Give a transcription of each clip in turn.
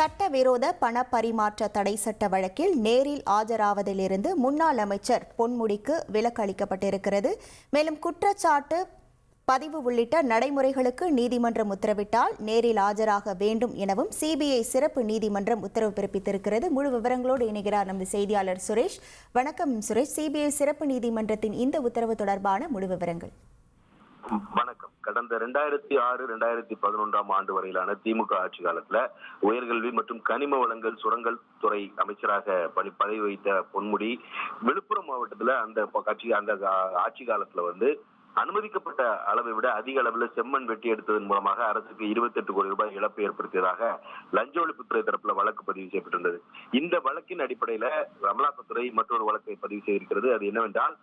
சட்டவிரோத பண பரிமாற்ற தடை சட்ட வழக்கில் நேரில் ஆஜராவதிலிருந்து முன்னாள் அமைச்சர் பொன்முடிக்கு விலக்கு அளிக்கப்பட்டிருக்கிறது மேலும் குற்றச்சாட்டு பதிவு உள்ளிட்ட நடைமுறைகளுக்கு நீதிமன்றம் உத்தரவிட்டால் நேரில் ஆஜராக வேண்டும் எனவும் சிபிஐ சிறப்பு நீதிமன்றம் உத்தரவு பிறப்பித்திருக்கிறது. முழு விவரங்களோடு இணைகிறார் நமது செய்தியாளர் சுரேஷ். வணக்கம் சுரேஷ். சிபிஐ சிறப்பு நீதிமன்றத்தின் இந்த உத்தரவு தொடர்பான முழு விவரங்கள். வணக்கம். கடந்த ரெண்டாயிரத்தி ஆறு ரெண்டாயிரத்தி பதினொன்றாம் ஆண்டு வரையிலான திமுக ஆட்சி காலத்துல உயர்கல்வி மற்றும் கனிம வளங்கள் சுரங்கல் துறை அமைச்சராக பணி பதவி வைத்த பொன்முடி விழுப்புரம் மாவட்டத்துல அந்த கட்சி அந்த ஆட்சி காலத்துல வந்து அனுமதிக்கப்பட்ட அளவை விட அதிக அளவுல செம்மண் வெட்டி எடுத்ததன் மூலமாக அரசுக்கு 28 கோடி ரூபாய் இழப்பு ஏற்படுத்தியதாக லஞ்ச ஒழிப்புத்துறை தரப்புல வழக்கு பதிவு செய்யப்பட்டிருந்தது. இந்த வழக்கின் அடிப்படையில அமலாக்கத்துறை மற்றொரு வழக்கை பதிவு செய்திருக்கிறது. அது என்னவென்றால்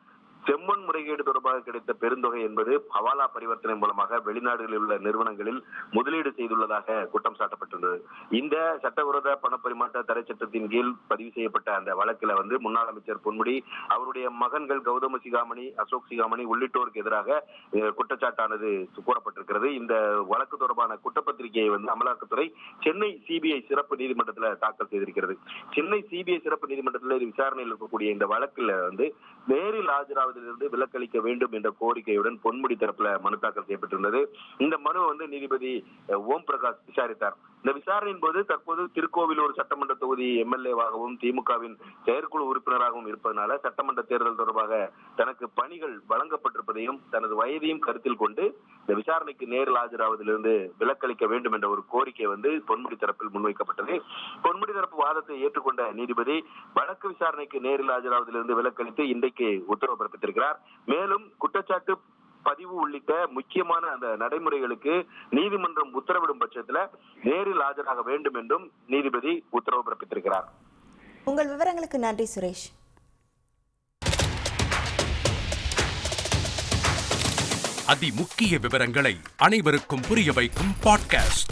செம்மண் முறைகேடு தொடர்பாக கிடைத்த பெருந்தொகை என்பது ஹவாலா பரிவர்த்தனை மூலமாக வெளிநாடுகளில் உள்ள நிறுவனங்களில் முதலீடு செய்துள்ளதாக குற்றம் சாட்டப்பட்டுள்ளது. இந்த சட்டவிரோத பணப்பரிமாற்ற தடை சட்டத்தின் கீழ் பதிவு செய்யப்பட்ட அந்த வழக்கில் வந்து முன்னாள் அமைச்சர் பொன்முடி அவருடைய மகன்கள் கௌதம சிகாமணி அசோக் சிகாமணி உள்ளிட்டோருக்கு எதிராக குற்றச்சாட்டானது கூறப்பட்டிருக்கிறது. இந்த வழக்கு தொடர்பான குற்றப்பத்திரிகையை வந்து அமலாக்கத்துறை சென்னை சிபிஐ சிறப்பு நீதிமன்றத்தில் தாக்கல் செய்திருக்கிறது. சென்னை சிபிஐ சிறப்பு நீதிமன்றத்தில் விசாரணையில் இருக்கக்கூடிய இந்த வழக்கில் வந்து நேரில் ஆஜராவது ஆஜராவதிலிருந்து விலக்களிக்க வேண்டும் என்ற கோரிக்கையுடன் பொன்முடி தரப்புல மனு தாக்கல் செய்யப்பட்டிருந்தது. இந்த மனு வந்து நீதிபதி ஓம் பிரகாஷ் விசாரித்தார். இந்த விசாரணையின் போது தற்போது திருக்கோவிலூர் சட்டமன்ற தொகுதி எம்எல்ஏவாகவும் திமுகவின் செயற்குழு உறுப்பினராகவும் இருப்பதனால சட்டமன்ற தேர்தல் தொடர்பாக தனக்கு பணிகள் வழங்கப்பட்டிருப்பதையும் தனது வயதையும் கருத்தில் கொண்டு இந்த விசாரணைக்கு நேரில் ஆஜராவதிலிருந்து விலக்களிக்க வேண்டும் என்ற ஒரு கோரிக்கை வந்து பொன்முடி தரப்பில் முன்வைக்கப்பட்டது. பொன்முடி தரப்பு வாதத்தை ஏற்றுக்கொண்ட நீதிபதி வழக்கு விசாரணைக்கு நேரில் ஆஜராவதிலிருந்து விலக்களித்து இன்றைக்கு உத்தரவு பிறப்பித்திருக்கிறார். மேலும் குற்றச்சாட்டு பதிவு உள்ளிட்ட முக்கியமான அந்த நடைமுறைகளுக்கு நீதிமன்றம் உத்தரவிடும் பட்சத்துல நேரில் ஆஜராக வேண்டும் என்றும் நீதிபதி உத்தரவு பிறப்பித்திருக்கிறார். உங்கள் விவரங்களுக்கு நன்றி சுரேஷ். அதிமுக்கிய விவரங்களை அனைவருக்கும் புரிய வைக்கும் பாட்காஸ்ட்